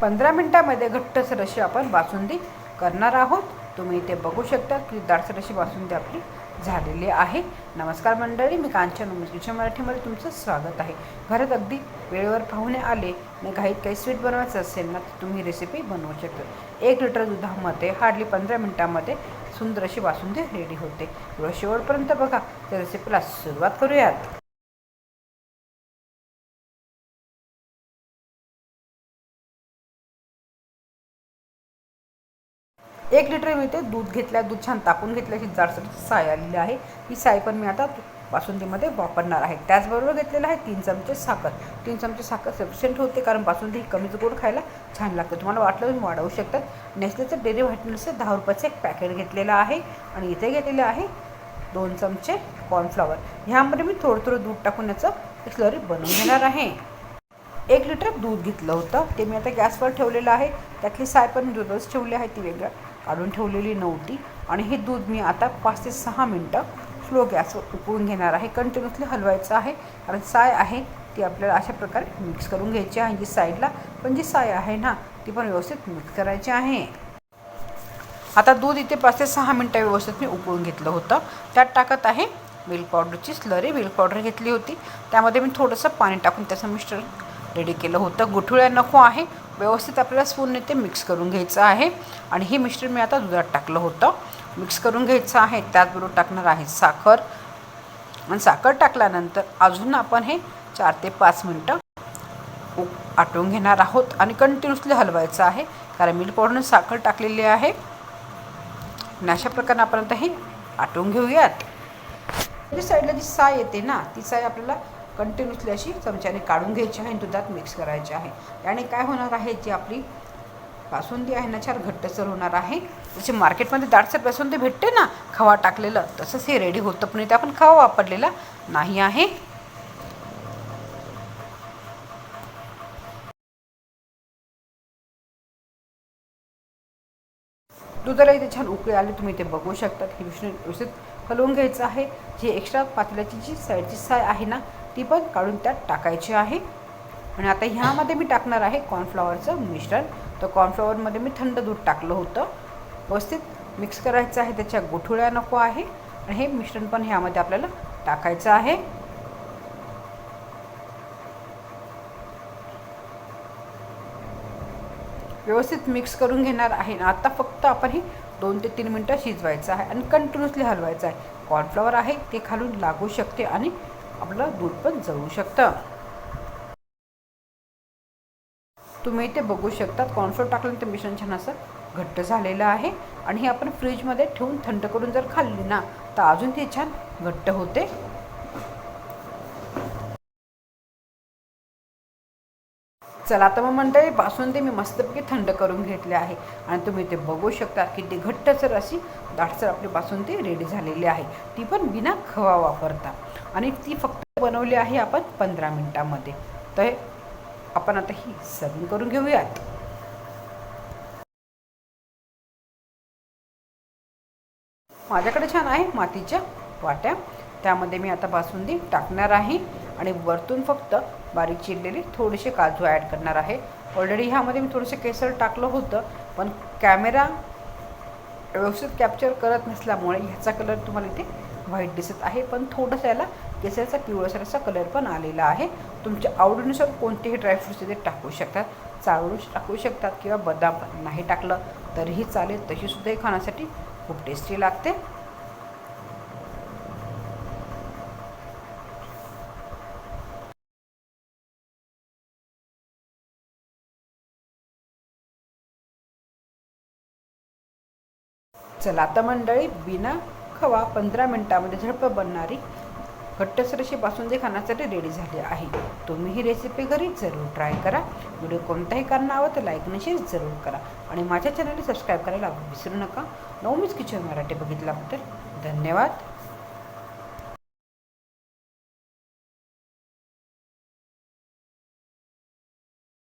पंधरा मिनटामध्ये घट्टसर अशी आपण बासुंदी करणार आहोत. तुम्ही इथे बघू शकता की दाटसर अशी बासुंदी आपली झालेली आहे. नमस्कार मंडळी मी कांचन उमेश. किचन मराठीमध्ये तुमचं स्वागत आहे. घरात अगदी वेळेवर पाहुणे आले आणि घाईत काही स्वीट बनवायचं असेल ना तर तुम्ही रेसिपी बनवू शकता. एक लिटर दुधामध्ये हार्डली पंधरा मिनटामध्ये सुंदर अशी बासुंदी रेडी होते. थोडं शेवटपर्यंत बघा. त्या रेसिपीला सुरुवात करूयात. एक लिटर मी ते दूध घेतल्या दूध छान तापून घेतल्याची जाडसर साय आलेली आहे. ही साय पण मी आता बासुंदीमध्ये वापरणार आहे. त्याचबरोबर घेतलेलं आहे तीन चमचे साखर. तीन चमचे साखर सफिशियंट होते कारण बासुंदी ही कमीच गोड खायला छान लागते. तुम्हाला वाटलं तुम्ही वाढवू शकतात. नेसलेचं डेअरी व्हाईटनेसचं दहा रुपयाचं एक पॅकेट घेतलेलं आहे. आणि इथे घेतलेलं आहे दोन चमचे कॉर्नफ्लॉवर ह्यामध्ये मी थोडं थोडं दूध टाकून याचं एक स्लरी बनवून घेणार आहे. एक लिटर दूध घेतलं होतं. ते मी आता गॅसवर ठेवलेलं आहे. त्यातली साय पण दूधच ठेवली आहे. ती वेगळं. काढून ठेवलेली नव्हती. आणि हे दूध मी आता पाच ते सहा मिनटं स्लो गॅसवर उकळून घेणार आहे. कंटिन्युअसली हलवायचं आहे. कारण साय आहे ती आपल्याला अशा प्रकारे मिक्स करून घ्यायची आहे. जी साईडला पण जी साय आहे ना ती पण व्यवस्थित मिक्स करायची आहे. आता दूध इथे पाच ते सहा मिनटं व्यवस्थित मी उकळून घेतलं होतं. त्यात टाकत आहे मिल्क पावडरची स्लरी मिल्क पावडर घेतली होती. त्यामध्ये मी थोडंसं पाणी टाकून त्याचं मिश्रण रेडी केलं होतं. गुठुळ्या नको आहे. व्यवस्थित आपल्याला स्पूनने ते मिक्स करून घ्यायचं आहे. आणि हे मिश्रण मी आता दुधात टाकलं होतं. मिक्स करून घ्यायचं आहे. त्याचबरोबर टाकणार आहे साखर. आणि साखर टाकल्यानंतर अजून आपण हे चार ते पाच मिनटं आटवून घेणार आहोत. आणि कंटिन्युअसली हलवायचं आहे. कारण मिल्क पावडरने साखर टाकलेली आहे. आणि अशा प्रकारे आपण आता हे आटवून घेऊयात. साईडला जी साय येते ना ती साय आपल्याला कंटिन्युअसली अशी चमच्याने काढून घ्यायची आहे आणि दुधात मिक्स करायची आहे. त्याने काय होणार आहे जी आपली बासुंदी आहे ना छान घट्टसर होणार आहे. जसे मार्केटमध्ये दाटसर बासुंदी भेटते ना खवा टाकलेलं तसंच हे रेडी होतं पण इथे आपण खवा वापरलेला नाही आहे. दुधाला इथे छान उकळी आले तुम्ही ते बघू शकता हे विष्णू व्यवस्थित हलवून घ्यायचं आहे. जी एक्स्ट्रा पातळ्याची जी साईडची साय आहे ना ती पण काढून त्यात टाकायची आहे. आणि आता ह्यामध्ये मी टाकणार आहे कॉर्नफ्लॉवरचं मिश्रण. तर कॉर्नफ्लॉवरमध्ये मी थंड दूध टाकलं होतं. व्यवस्थित मिक्स करायचं आहे त्याच्या गोठुळ्या नको आहे. आणि हे मिश्रण पण ह्यामध्ये आपल्याला टाकायचं आहे. व्यवस्थित मिक्स करून घेणार आहे. ना आता फक्त आपण हे दोन ते तीन मिनटं शिजवायचं आहे. आणि कंटिन्युअसली हलवायचं आहे. कॉर्नफ्लॉवर आहे ते खालून लागू शकते. आणि आपलं दूध पण जळू शकतं. तुम्ही इथे बघू शकता टाकलं ते मिश्रण छान असं घट्ट झालेलं आहे. आणि हे आपण फ्रीजमध्ये ठेवून थंड करून जर खाल्ली ना तर अजून ते छान घट्ट होते. चला आता मग मंडळी बासुंदी मी मस्तपैकी थंड करून घेतले आहे. आणि तुम्ही ते बघू शकता की ती घट्टसर अशी दाटसर आपली बासुंदी रेडी झालेली आहे. ती पण बिना खवा वापरता. आणि ती फक्त बनवली आहे आपण पंधरा मिनटामध्ये. तर आपण आता ही सर्विंग करून घेऊयात. माझ्याकडे छान आहे मातीच्या वाट्या. त्यामध्ये मी आता बासुंदी टाकणार आहे. आणि वरतून फक्त बारीक चिरलेले थोडेसे काजू ॲड करणार आहे. ऑलरेडी ह्यामध्ये मी थोडंसं केसर टाकलं होतं पण कॅमेरा व्यवस्थित कॅप्चर करत नसल्यामुळे ह्याचा कलर तुम्हाला इथे व्हाईट दिसत आहे. पण थोडंसं याला केसरचा पिवळसराचा कलर पण आलेला आहे. तुमच्या आवडीनुसार कोणतेही ड्रायफ्रूट्स इथे टाकू शकतात. चाळून टाकू शकतात किंवा बदाम नाही टाकलं तरीही चालेल. तशीसुद्धा हे खाण्यासाठी खूप टेस्टी लागते. चला आता मंडळी बिना खवा पंधरा मिनटामध्ये झडप बनणारी घट्टसर अशी बासुंदी खाण्यासाठी रेडी झाली आहे तुम्ही ही रेसिपी घरी जरूर ट्राय करा. व्हिडिओ कोणताही कारण तर लाईक आणि शेअर जरूर करा. आणि माझ्या चॅनलला सबस्क्राईब करायला विसरू नका. नवमीच किचन मराठी बघितल्याबद्दल धन्यवाद.